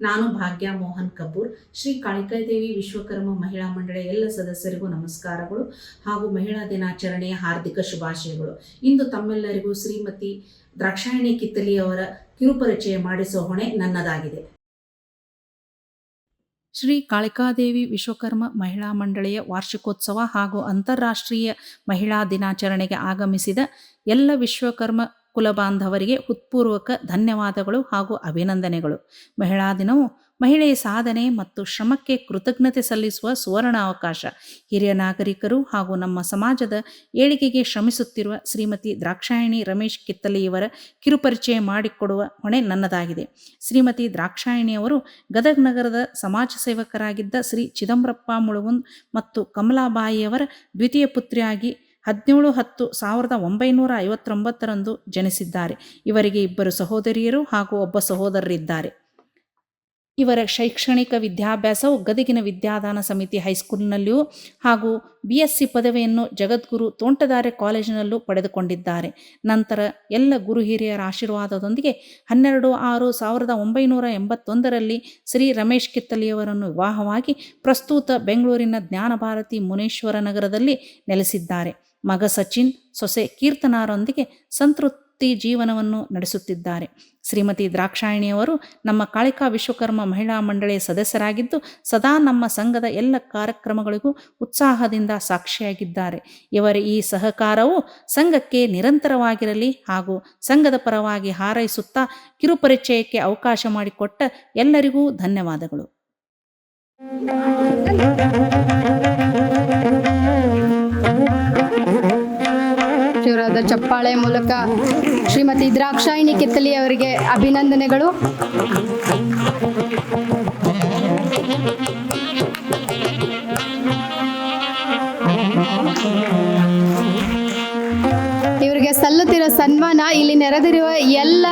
ನಾನು ಭಾಗ್ಯ ಮೋಹನ್ ಕಪೂರ್. ಶ್ರೀ ಕಾಳಿಕಾದೇವಿ ವಿಶ್ವಕರ್ಮ ಮಹಿಳಾ ಮಂಡಳಿಯ ಎಲ್ಲ ಸದಸ್ಯರಿಗೂ ನಮಸ್ಕಾರಗಳು ಹಾಗೂ ಮಹಿಳಾ ದಿನಾಚರಣೆಯ ಹಾರ್ದಿಕ ಶುಭಾಶಯಗಳು. ಇಂದು ತಮ್ಮೆಲ್ಲರಿಗೂ ಶ್ರೀಮತಿ ದ್ರಾಕ್ಷಾಯಣಿ ಕಿತ್ತಲಿಯವರ ಕಿರುಪರಿಚಯ ಮಾಡಿಸುವ ಹೊಣೆ ನನ್ನದಾಗಿದೆ. ಶ್ರೀ ಕಾಳಿಕಾದೇವಿ ವಿಶ್ವಕರ್ಮ ಮಹಿಳಾ ಮಂಡಳಿಯ ವಾರ್ಷಿಕೋತ್ಸವ ಹಾಗೂ ಅಂತಾರಾಷ್ಟ್ರೀಯ ಮಹಿಳಾ ದಿನಾಚರಣೆಗೆ ಆಗಮಿಸಿದ ಎಲ್ಲ ವಿಶ್ವಕರ್ಮ ಕುಲಬಾಂಧವರಿಗೆ ಉತ್ಪೂರ್ವಕ ಧನ್ಯವಾದಗಳು ಹಾಗೂ ಅಭಿನಂದನೆಗಳು. ಮಹಿಳಾ ದಿನವು ಮಹಿಳೆಯ ಸಾಧನೆ ಮತ್ತು ಶ್ರಮಕ್ಕೆ ಕೃತಜ್ಞತೆ ಸಲ್ಲಿಸುವ ಸುವರ್ಣ ಅವಕಾಶ. ಹಿರಿಯ ನಾಗರಿಕರು ಹಾಗೂ ನಮ್ಮ ಸಮಾಜದ ಏಳಿಗೆಗೆ ಶ್ರಮಿಸುತ್ತಿರುವ ಶ್ರೀಮತಿ ದ್ರಾಕ್ಷಾಯಣಿ ರಮೇಶ್ ಕಿತ್ತಲೆಯವರ ಕಿರುಪರಿಚಯ ಮಾಡಿಕೊಡುವ ಹೊಣೆ ನನ್ನದಾಗಿದೆ. ಶ್ರೀಮತಿ ದ್ರಾಕ್ಷಾಯಣಿಯವರು ಗದಗ ನಗರದ ಸಮಾಜ ಸೇವಕರಾಗಿದ್ದ ಶ್ರೀ ಚಿದಂಬರಪ್ಪ ಮುಳುಗುಂದ್ ಮತ್ತು ಕಮಲಾಬಾಯಿಯವರ ದ್ವಿತೀಯ ಪುತ್ರಿಯಾಗಿ ಹದಿನೇಳು ಹತ್ತು ಸಾವಿರದ ಒಂಬೈನೂರ ಐವತ್ತೊಂಬತ್ತರಂದು ಜನಿಸಿದ್ದಾರೆ. ಇವರಿಗೆ ಇಬ್ಬರು ಸಹೋದರಿಯರು ಹಾಗೂ ಒಬ್ಬ ಸಹೋದರರಿದ್ದಾರೆ. ಇವರ ಶೈಕ್ಷಣಿಕ ವಿದ್ಯಾಭ್ಯಾಸವು ಗದಗಿನ ವಿದ್ಯಾದಾನ ಸಮಿತಿ ಹೈಸ್ಕೂಲ್ನಲ್ಲಿಯೂ ಹಾಗೂ ಬಿ ಎಸ್ ಸಿ ಪದವಿಯನ್ನು ಜಗದ್ಗುರು ತೋಂಟದಾರ್ಯ ಕಾಲೇಜಿನಲ್ಲೂ ಪಡೆದುಕೊಂಡಿದ್ದಾರೆ. ನಂತರ ಎಲ್ಲ ಗುರು ಹಿರಿಯರ ಆಶೀರ್ವಾದದೊಂದಿಗೆ ಹನ್ನೆರಡು ಆರು ಸಾವಿರದ ಒಂಬೈನೂರ ಎಂಬತ್ತೊಂದರಲ್ಲಿ ಶ್ರೀ ರಮೇಶ್ ಕಿತ್ತಲಿಯವರನ್ನು ವಿವಾಹವಾಗಿ ಪ್ರಸ್ತುತ ಬೆಂಗಳೂರಿನ ಜ್ಞಾನಭಾರತಿ ಮುನೇಶ್ವರ ನಗರದಲ್ಲಿ ನೆಲೆಸಿದ್ದಾರೆ. ಮಗ ಸಚಿನ್ ಸೊಸೆ ಕೀರ್ತನಾರೊಂದಿಗೆ ಸಂತೃಪ್ತಿ ಜೀವನವನ್ನು ನಡೆಸುತ್ತಿದ್ದಾರೆ. ಶ್ರೀಮತಿ ದ್ರಾಕ್ಷಾಯಣಿಯವರು ನಮ್ಮ ಕಾಳಿಕಾ ವಿಶ್ವಕರ್ಮ ಮಹಿಳಾ ಮಂಡಳಿಯ ಸದಸ್ಯರಾಗಿದ್ದು, ಸದಾ ನಮ್ಮ ಸಂಘದ ಎಲ್ಲ ಕಾರ್ಯಕ್ರಮಗಳಿಗೂ ಉತ್ಸಾಹದಿಂದ ಸಾಕ್ಷಿಯಾಗಿದ್ದಾರೆ. ಇವರ ಈ ಸಹಕಾರವು ಸಂಘಕ್ಕೆ ನಿರಂತರವಾಗಿರಲಿ ಹಾಗೂ ಸಂಘದ ಪರವಾಗಿ ಹಾರೈಸುತ್ತಾ ಕಿರುಪರಿಚಯಕ್ಕೆ ಅವಕಾಶ ಮಾಡಿಕೊಟ್ಟ ಎಲ್ಲರಿಗೂ ಧನ್ಯವಾದಗಳು. ಜೋರಾದ ಚಪ್ಪಾಳೆ ಮೂಲಕ ಶ್ರೀಮತಿ ದ್ರಾಕ್ಷಾಯಿಣಿ ಕಿತ್ತಲಿ ಅವರಿಗೆ ಅಭಿನಂದನೆಗಳು. ಸಲ್ಲುತ್ತಿರೋ ಸನ್ಮಾನ ಇಲ್ಲಿ ನೆರೆದಿರುವ ಎಲ್ಲ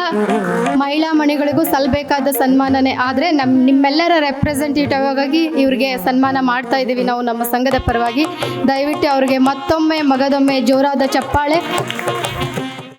ಮಹಿಳಾ ಮಣಿಗಳಿಗೂ ಸಲ್ಲಬೇಕಾದ ಸನ್ಮಾನನೇ. ಆದರೆ ನಮ್ಮ ನಿಮ್ಮೆಲ್ಲರ ರೆಪ್ರೆಸೆಂಟೇಟಿವ್ ಆಗಿ ಇವರಿಗೆ ಸನ್ಮಾನ ಮಾಡ್ತಾ ಇದ್ದೀವಿ ನಾವು ನಮ್ಮ ಸಂಘದ ಪರವಾಗಿ. ದಯವಿಟ್ಟು ಅವರಿಗೆ ಮತ್ತೊಮ್ಮೆ ಮಗದೊಮ್ಮೆ ಜೋರಾದ ಚಪ್ಪಾಳೆ.